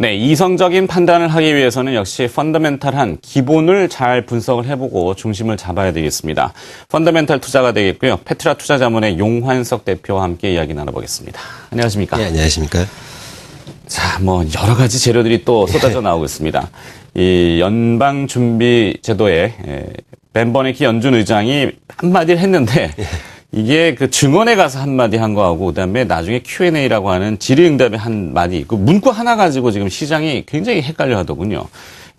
네, 이성적인 판단을 하기 위해서는 역시 펀더멘탈한 기본을 잘 분석을 해보고 중심을 잡아야 되겠습니다. 펀더멘탈 투자가 되겠고요. 페트라 투자자문의 용환석 대표와 함께 이야기 나눠보겠습니다. 안녕하십니까? 네, 안녕하십니까. 자, 뭐 여러 가지 재료들이 또 쏟아져 나오고 있습니다. 이 연방준비제도에 에, 벤버네키 연준 의장이 한마디를 했는데 이게 그 증언에 가서 한마디 한 거하고 그다음에 나중에 Q&A라고 하는 질의응답의 한마디 그 문구 하나 가지고 지금 시장이 굉장히 헷갈려 하더군요.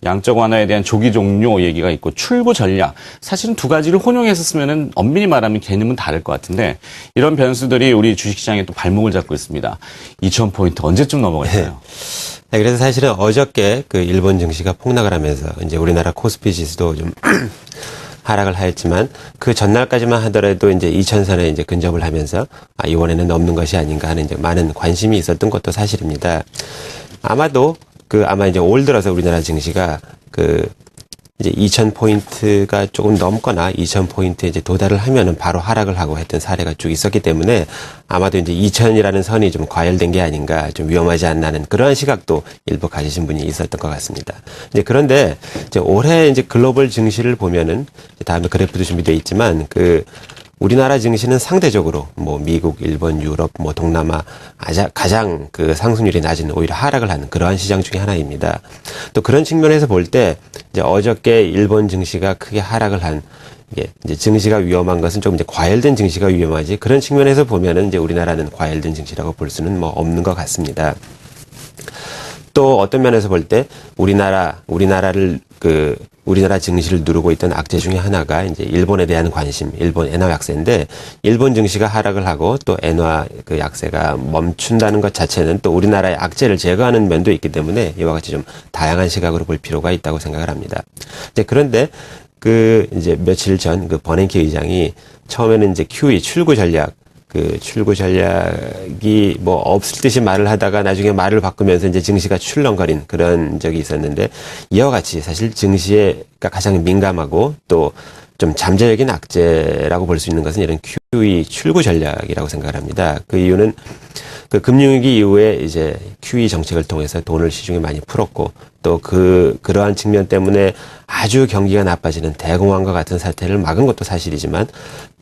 양적 완화에 대한 조기 종료 얘기가 있고 출구 전략 사실은 두 가지를 혼용해서 쓰면은 엄밀히 말하면 개념은 다를 것 같은데 이런 변수들이 우리 주식시장에 또 발목을 잡고 있습니다. 2천 포인트 언제쯤 넘어갈까요? 네, 그래서 사실은 어저께 그 일본 증시가 폭락을 하면서 이제 우리나라 코스피 지수도 좀 하락을 하였지만 그 전날까지만 하더라도 이제 2천선에 이제 근접을 하면서 아, 이번에는 넘는 것이 아닌가 하는 이제 많은 관심이 있었던 것도 사실입니다. 아마도 그 아마 이제 올 들어서 우리나라 증시가 그 이제 2,000포인트가 조금 넘거나 2,000포인트에 이제 도달을 하면은 바로 하락을 하고 했던 사례가 쭉 있었기 때문에 아마도 이제 2,000이라는 선이 좀 과열된 게 아닌가 좀 위험하지 않나는 그러한 시각도 일부 가지신 분이 있었던 것 같습니다. 이제 그런데 이제 올해 이제 글로벌 증시를 보면은 다음에 그래프도 준비되어 있지만 그 우리나라 증시는 상대적으로 뭐 미국, 일본, 유럽, 뭐 동남아 아자, 가장 그 상승률이 낮은 오히려 하락을 하는 그러한 시장 중에 하나입니다. 또 그런 측면에서 볼 때 이제 어저께 일본 증시가 크게 하락을 한 이게 이제 증시가 위험한 것은 좀 이제 과열된 증시가 위험하지 그런 측면에서 보면은 이제 우리나라는 과열된 증시라고 볼 수는 뭐 없는 것 같습니다. 또 어떤 면에서 볼 때 우리나라 우리나라를 그 우리나라 증시를 누르고 있던 악재 중에 하나가 이제 일본에 대한 관심, 일본 엔화 약세인데 일본 증시가 하락을 하고 또 엔화 그 약세가 멈춘다는 것 자체는 또 우리나라의 악재를 제거하는 면도 있기 때문에 이와 같이 좀 다양한 시각으로 볼 필요가 있다고 생각을 합니다. 이제 그런데 그 이제 며칠 전 그 버냉키 의장이 처음에는 이제 QE 출구 전략 그 출구 전략이 뭐 없을 듯이 말을 하다가 나중에 말을 바꾸면서 이제 증시가 출렁거린 그런 적이 있었는데 이와 같이 사실 증시에 가장 민감하고 또 좀 잠재적인 악재라고 볼 수 있는 것은 이런 QE 출구 전략이라고 생각을 합니다. 그 이유는 그 금융위기 이후에 이제 QE 정책을 통해서 돈을 시중에 많이 풀었고 또 그 그러한 측면 때문에 아주 경기가 나빠지는 대공황과 같은 사태를 막은 것도 사실이지만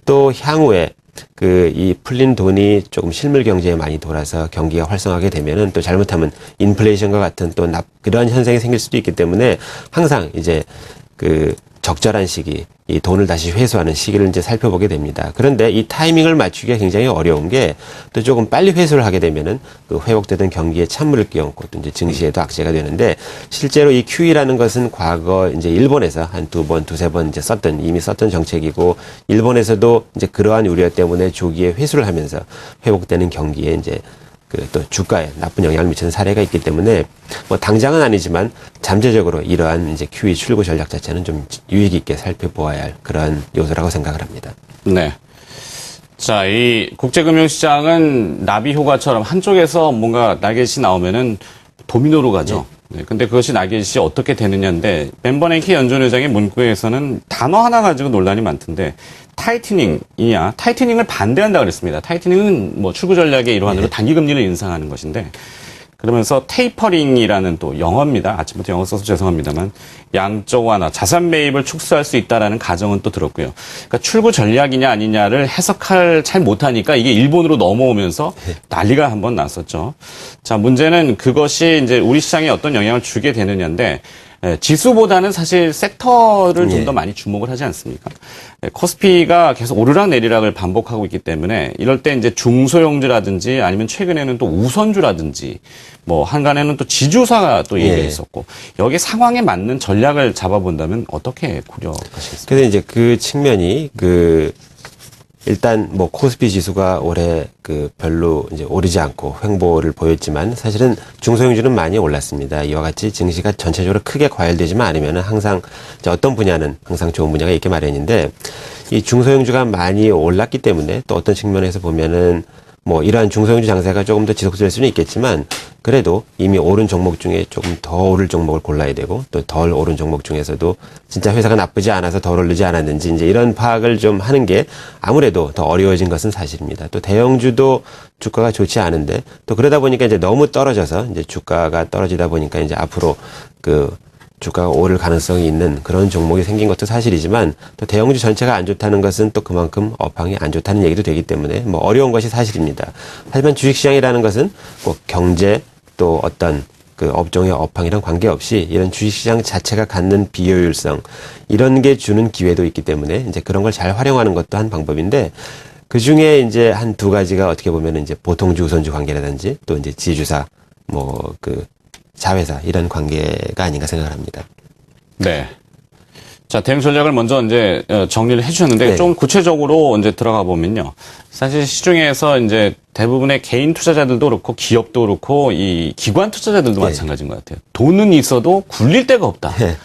또 향후에 그 이 풀린 돈이 조금 실물 경제에 많이 돌아서 경기가 활성화하게 되면은 또 잘못하면 인플레이션과 같은 또 납, 그러한 현상이 생길 수도 있기 때문에 항상 이제 그 적절한 시기, 이 돈을 다시 회수하는 시기를 이제 살펴보게 됩니다. 그런데 이 타이밍을 맞추기가 굉장히 어려운 게 또 조금 빨리 회수를 하게 되면은 그 회복되던 경기에 찬물을 끼얹고 또 이제 증시에도 악재가 되는데 실제로 이 QE라는 것은 과거 이제 일본에서 한 두 번, 두세 번 이제 썼던 이미 썼던 정책이고 일본에서도 이제 그러한 우려 때문에 조기에 회수를 하면서 회복되는 경기에 이제 그 또 주가에 나쁜 영향을 미치는 사례가 있기 때문에 뭐 당장은 아니지만 잠재적으로 이러한 이제 QE 출구 전략 자체는 좀 유익 있게 살펴보아야 할 그러한 요소라고 생각을 합니다. 네. 자, 이 국제금융시장은 나비 효과처럼 한쪽에서 뭔가 날개짓이 나오면은 도미노로 가죠. 네. 근데 그것이 날개짓이 어떻게 되느냐인데 벤버냉키 연준 의장의 문구에서는 단어 하나 가지고 논란이 많던데 타이트닝이냐 타이트닝을 반대한다 그랬습니다. 타이트닝은 뭐 출구 전략의 일환으로 단기 금리를 인상하는 것인데 그러면서 테이퍼링이라는 또 영어입니다. 아침부터 영어 써서 죄송합니다만 양적 완화, 자산 매입을 축소할 수 있다라는 가정은 또 들었고요. 그러니까 출구 전략이냐 아니냐를 해석할 잘 못하니까 이게 일본으로 넘어오면서 난리가 한번 났었죠. 자 문제는 그것이 이제 우리 시장에 어떤 영향을 주게 되느냐인데 예, 지수보다는 사실 섹터를 좀 더 많이 주목을 하지 않습니까? 예, 코스피가 계속 오르락 내리락을 반복하고 있기 때문에 이럴 때 이제 중소형주라든지 아니면 최근에는 또 우선주라든지 뭐 한간에는 또 지주사가 또 얘기가 예. 있었고 여기 상황에 맞는 전략을 잡아본다면 어떻게 고려하시겠습니까? 그래서 이제 그 측면이 그 일단 뭐 코스피 지수가 올해 그 별로 이제 오르지 않고 횡보를 보였지만 사실은 중소형주는 많이 올랐습니다. 이와 같이 증시가 전체적으로 크게 과열되지만 않으면은 항상 이제 어떤 분야는 항상 좋은 분야가 있게 마련인데 이 중소형주가 많이 올랐기 때문에 또 어떤 측면에서 보면은 뭐 이러한 중소형주 장세가 조금 더 지속될 수는 있겠지만 그래도 이미 오른 종목 중에 조금 더 오를 종목을 골라야 되고 또 덜 오른 종목 중에서도 진짜 회사가 나쁘지 않아서 덜 오르지 않았는지 이제 이런 파악을 좀 하는 게 아무래도 더 어려워진 것은 사실입니다. 또 대형주도 주가가 좋지 않은데 또 그러다 보니까 이제 너무 떨어져서 이제 주가가 떨어지다 보니까 이제 앞으로 그 주가가 오를 가능성이 있는 그런 종목이 생긴 것도 사실이지만 또 대형주 전체가 안 좋다는 것은 또 그만큼 업황이 안 좋다는 얘기도 되기 때문에 뭐 어려운 것이 사실입니다. 하지만 주식시장이라는 것은 꼭 경제 또 어떤 그 업종의 업황이랑 관계없이 이런 주식시장 자체가 갖는 비효율성 이런 게 주는 기회도 있기 때문에 이제 그런 걸 잘 활용하는 것도 한 방법인데 그 중에 이제 한 두 가지가 어떻게 보면 이제 보통주 우선주 관계라든지 또 이제 지주사 뭐 그 자회사 이런 관계가 아닌가 생각을 합니다. 네. 자, 대응 전략을 먼저 이제 어, 정리를 해주셨는데 네. 좀 구체적으로 이제 들어가 보면요. 사실 시중에서 이제 대부분의 개인 투자자들도 그렇고 기업도 그렇고 이 기관 투자자들도 마찬가지인 것 같아요. 돈은 있어도 굴릴 데가 없다. 네.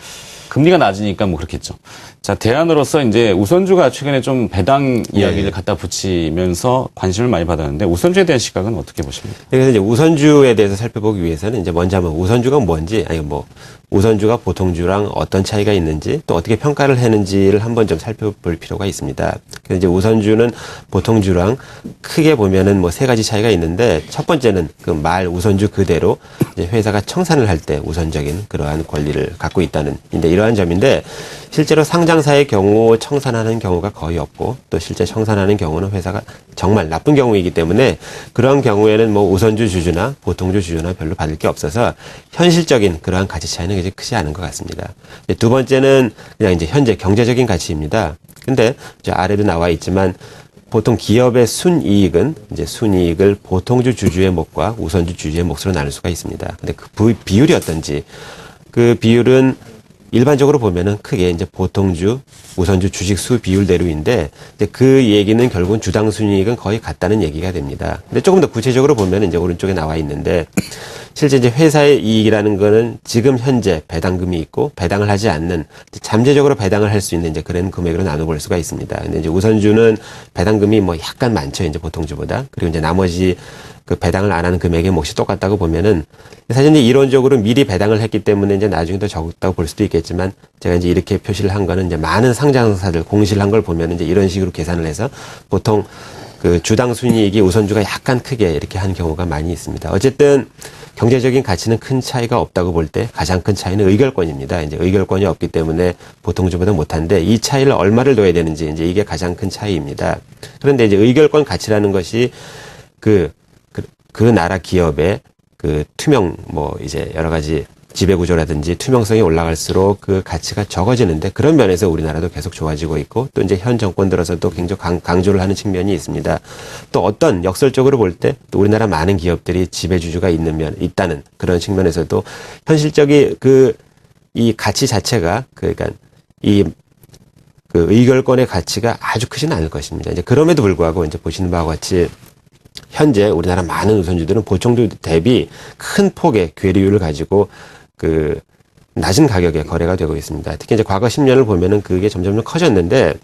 금리가 낮으니까 뭐 그렇겠죠. 자, 대안으로서 이제 우선주가 최근에 좀 배당 이야기를 갖다 붙이면서 관심을 많이 받았는데 우선주에 대한 시각은 어떻게 보십니까? 그래서 이제 우선주에 대해서 살펴보기 위해서는 이제 먼저 한번 우선주가 뭔지 아니 뭐 우선주가 보통주랑 어떤 차이가 있는지 또 어떻게 평가를 했는지를 한번 좀 살펴볼 필요가 있습니다. 그래서 이제 우선주는 보통주랑 크게 보면은 뭐 세 가지 차이가 있는데 첫 번째는 그 말 우선주 그대로 이제 회사가 청산을 할 때 우선적인 그러한 권리를 갖고 있다는 인데 이러한 점인데 실제로 상장사의 경우 청산하는 경우가 거의 없고 또 실제 청산하는 경우는 회사가 정말 나쁜 경우이기 때문에 그런 경우에는 뭐 우선주 주주나 보통주 주주나 별로 받을 게 없어서 현실적인 그러한 가치 차이는 굉장히 크지 않은 것 같습니다. 이제 두 번째는 그냥 이제 현재 경제적인 가치입니다. 근데 이제 아래도 나와 있지만 보통 기업의 순이익은 이제 순이익을 보통주 주주의 몫과 우선주 주주의 몫으로 나눌 수가 있습니다. 근데 그 부- 비율이 어떤지 그 비율은 일반적으로 보면은 크게 이제 보통주, 우선주 주식 수 비율대로인데 이제 그 얘기는 결국은 주당 순이익은 거의 같다는 얘기가 됩니다. 근데 조금 더 구체적으로 보면은 이제 오른쪽에 나와 있는데 실제 이제 회사의 이익이라는 거는 지금 현재 배당금이 있고 배당을 하지 않는 잠재적으로 배당을 할 수 있는 이제 그런 금액으로 나눠볼 수가 있습니다. 근데 이제 우선주는 배당금이 뭐 약간 많죠. 이제 보통주보다. 그리고 이제 나머지 그 배당을 안 하는 금액의 몫이 똑같다고 보면은 사실 이제 이론적으로 미리 배당을 했기 때문에 이제 나중에 더 적다고 볼 수도 있겠지만 제가 이제 이렇게 표시를 한 거는 이제 많은 상장사들 공시를 한 걸 보면은 이제 이런 식으로 계산을 해서 보통 그 주당 순이익이 우선주가 약간 크게 이렇게 한 경우가 많이 있습니다. 어쨌든 경제적인 가치는 큰 차이가 없다고 볼 때 가장 큰 차이는 의결권입니다. 이제 의결권이 없기 때문에 보통주보다 못한데 이 차이를 얼마를 둬야 되는지 이제 이게 가장 큰 차이입니다. 그런데 이제 의결권 가치라는 것이 그, 그, 그 나라 기업의 그 투명 뭐 이제 여러 가지 지배 구조라든지 투명성이 올라갈수록 그 가치가 적어지는데 그런 면에서 우리나라도 계속 좋아지고 있고 또 이제 현 정권 들어서도 굉장히 강, 강조를 하는 측면이 있습니다. 또 어떤 역설적으로 볼때또 우리나라 많은 기업들이 지배 주주가 있는 면 있다는 그런 측면에서도 현실적인 그 이 가치 자체가 그러니까 이그 의결권의 가치가 아주 크지는 않을 것입니다. 이제 그럼에도 불구하고 이제 보시는 바와 같이 현재 우리나라 많은 우선주들은 보통주 대비 큰 폭의 괴리율을 가지고 그 낮은 가격에 거래가 되고 있습니다. 특히 이제 과거 10년을 보면은 그게 점점 커졌는데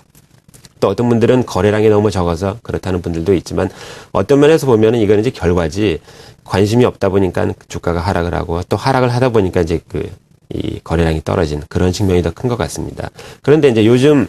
또 어떤 분들은 거래량이 너무 적어서 그렇다는 분들도 있지만 어떤 면에서 보면은 이거는 이제 결과지 관심이 없다 보니까 주가가 하락을 하고 또 하락을 하다 보니까 이제 그 이 거래량이 떨어진 그런 측면이 더 큰 것 같습니다. 그런데 이제 요즘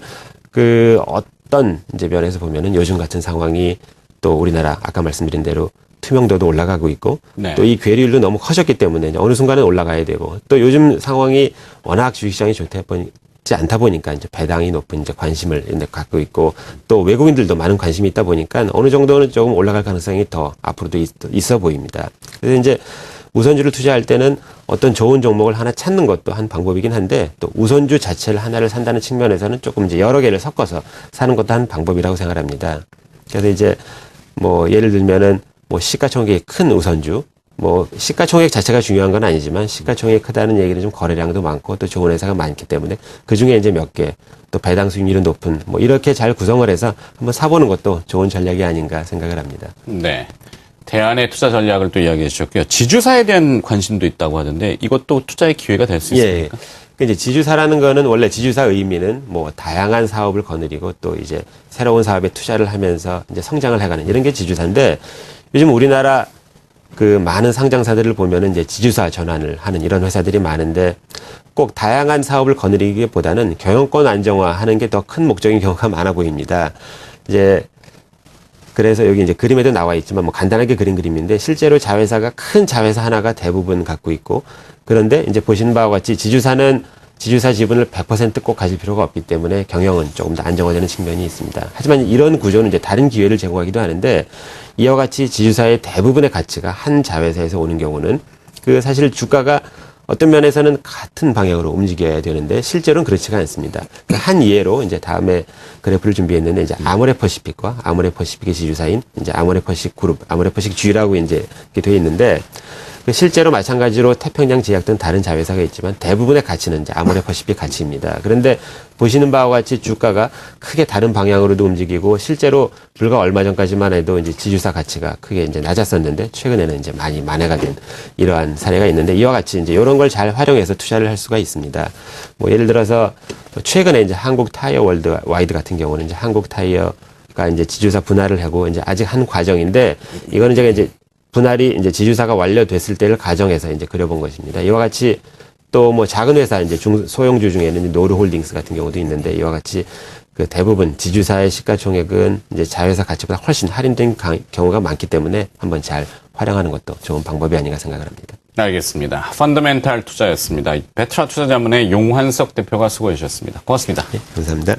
그 어떤 이제 면에서 보면은 요즘 같은 상황이 또 우리나라 아까 말씀드린 대로 투명도도 올라가고 있고 네. 또이 괴리율도 너무 커졌기 때문에 어느 순간에 올라가야 되고 또 요즘 상황이 워낙 주식시장이 좋다 보니 지 않다 보니까 이제 배당이 높은 이제 관심을 이제 갖고 있고 또 외국인들도 많은 관심이 있다 보니까 어느 정도는 조금 올라갈 가능성이 더 앞으로도 있, 있어 보입니다. 그래서 이제 우선주를 투자할 때는 어떤 좋은 종목을 하나 찾는 것도 한 방법이긴 한데 또 우선주 자체를 하나를 산다는 측면에서는 조금 이제 여러 개를 섞어서 사는 것도 한 방법이라고 생각합니다. 그래서 이제 뭐 예를 들면은 뭐 시가총액이 큰 우선주 뭐 시가총액 자체가 중요한 건 아니지만 시가총액이 크다는 얘기는 좀 거래량도 많고 또 좋은 회사가 많기 때문에 그 중에 이제 몇 개 또 배당 수익률은 높은 뭐 이렇게 잘 구성을 해서 한번 사보는 것도 좋은 전략이 아닌가 생각을 합니다. 네. 대안의 투자 전략을 또 이야기해 주셨고요. 지주사에 대한 관심도 있다고 하던데 이것도 투자의 기회가 될 수 있습니까? 그 이제 지주사라는 거는 원래 지주사 의미는 뭐 다양한 사업을 거느리고 또 이제 새로운 사업에 투자를 하면서 이제 성장을 해가는 이런 게 지주사인데 요즘 우리나라 그 많은 상장사들을 보면은 이제 지주사 전환을 하는 이런 회사들이 많은데 꼭 다양한 사업을 거느리기보다는 경영권 안정화하는 게 더 큰 목적인 경우가 많아 보입니다. 이제 그래서 여기 이제 그림에도 나와 있지만 뭐 간단하게 그린 그림인데 실제로 자회사가 큰 자회사 하나가 대부분 갖고 있고 그런데 이제 보시는 바와 같이 지주사는 지주사 지분을 100%꼭 가질 필요가 없기 때문에 경영은 조금 더 안정화되는 측면이 있습니다. 하지만 이런 구조는 이제 다른 기회를 제공하기도 하는데 이와 같이 지주사의 대부분의 가치가 한 자회사에서 오는 경우는 그 사실 주가가 어떤 면에서는 같은 방향으로 움직여야 되는데 실제로는 그렇지가 않습니다. 그한 예로 이제 다음에 그래프를 준비했는데 이제 아모레퍼시픽과 아모레퍼시픽의 지주사인 이제 아모레퍼시픽 그룹, 아모레퍼시픽 G라고 이제 이렇게 되어 있는데 그 실제로 마찬가지로 태평양 제약 등 다른 자회사가 있지만 대부분의 가치는 이제 아모레퍼시픽 가치입니다. 그런데 보시는 바와 같이 주가가 크게 다른 방향으로도 움직이고 실제로 불과 얼마 전까지만 해도 이제 지주사 가치가 크게 이제 낮았었는데 최근에는 이제 많이 만회가 된 이러한 사례가 있는데 이와 같이 이제 이런 걸 잘 활용해서 투자를 할 수가 있습니다. 뭐 예를 들어서 최근에 이제 한국 타이어 월드 와이드 같은 경우는 이제 한국 타이어 가 이제 지주사 분할을 하고 이제 아직 한 과정인데 이거는 제가 이제 분할이 이제 지주사가 완료됐을 때를 가정해서 이제 그려본 것입니다. 이와 같이 또 뭐 작은 회사 이제 중 소형주 중에는 노르홀딩스 같은 경우도 있는데 이와 같이 그 대부분 지주사의 시가총액은 이제 자회사 가치보다 훨씬 할인된 가- 경우가 많기 때문에 한번 잘 활용하는 것도 좋은 방법이 아닌가 생각을 합니다. 알겠습니다. 펀더멘탈 투자였습니다. 베트라 투자자문의 용환석 대표가 수고해 주셨습니다. 고맙습니다. 네, 감사합니다.